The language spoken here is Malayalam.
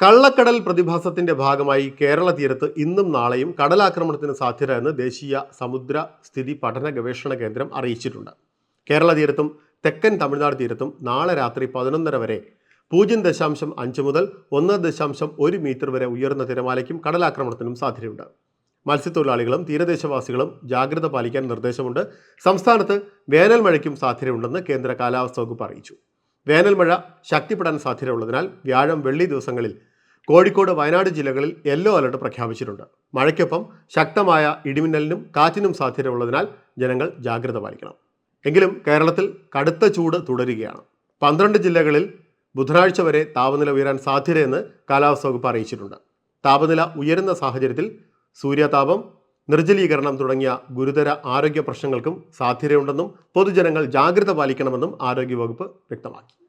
കള്ളക്കടൽ പ്രതിഭാസത്തിന്റെ ഭാഗമായി കേരള തീരത്ത് ഇന്നും നാളെയും കടലാക്രമണത്തിന് സാധ്യത എന്ന് ദേശീയ സമുദ്ര സ്ഥിതി പഠന ഗവേഷണ കേന്ദ്രം അറിയിച്ചിട്ടുണ്ട്. കേരള തീരത്തും തെക്കൻ തമിഴ്നാട് തീരത്തും നാളെ രാത്രി പതിനൊന്നര വരെ പൂജ്യം ദശാംശം അഞ്ച് മുതൽ ഒന്ന് ദശാംശം ഒരു മീറ്റർ വരെ ഉയർന്ന തിരമാലയ്ക്കും കടലാക്രമണത്തിനും സാധ്യതയുണ്ട്. മത്സ്യത്തൊഴിലാളികളും തീരദേശവാസികളും ജാഗ്രത പാലിക്കാൻ നിർദ്ദേശമുണ്ട്. സംസ്ഥാനത്ത് വേനൽ മഴയ്ക്കും സാധ്യതയുണ്ടെന്ന് കേന്ദ്ര കാലാവസ്ഥ വകുപ്പ് അറിയിച്ചു. വേനൽ മഴ ശക്തിപ്പെടാൻ സാധ്യതയുള്ളതിനാൽ വ്യാഴം വെള്ളി ദിവസങ്ങളിൽ കോഴിക്കോട് വയനാട് ജില്ലകളിൽ യെല്ലോ അലർട്ട് പ്രഖ്യാപിച്ചിട്ടുണ്ട്. മഴയ്ക്കൊപ്പം ശക്തമായ ഇടിമിന്നലിനും കാറ്റിനും സാധ്യത ഉള്ളതിനാൽ ജനങ്ങൾ ജാഗ്രത പാലിക്കണം. എങ്കിലും കേരളത്തിൽ കടുത്ത ചൂട് തുടരുകയാണ്. പന്ത്രണ്ട് ജില്ലകളിൽ ബുധനാഴ്ച വരെ താപനില ഉയരാൻ സാധ്യതയെന്ന് കാലാവസ്ഥ വകുപ്പ് അറിയിച്ചിട്ടുണ്ട്. താപനില ഉയരുന്ന സാഹചര്യത്തിൽ സൂര്യതാപം നിർജലീകരണം തുടങ്ങിയ ഗുരുതര ആരോഗ്യ പ്രശ്നങ്ങൾക്കും സാധ്യതയുണ്ടെന്നും പൊതുജനങ്ങൾ ജാഗ്രത പാലിക്കണമെന്നും ആരോഗ്യവകുപ്പ് വ്യക്തമാക്കി.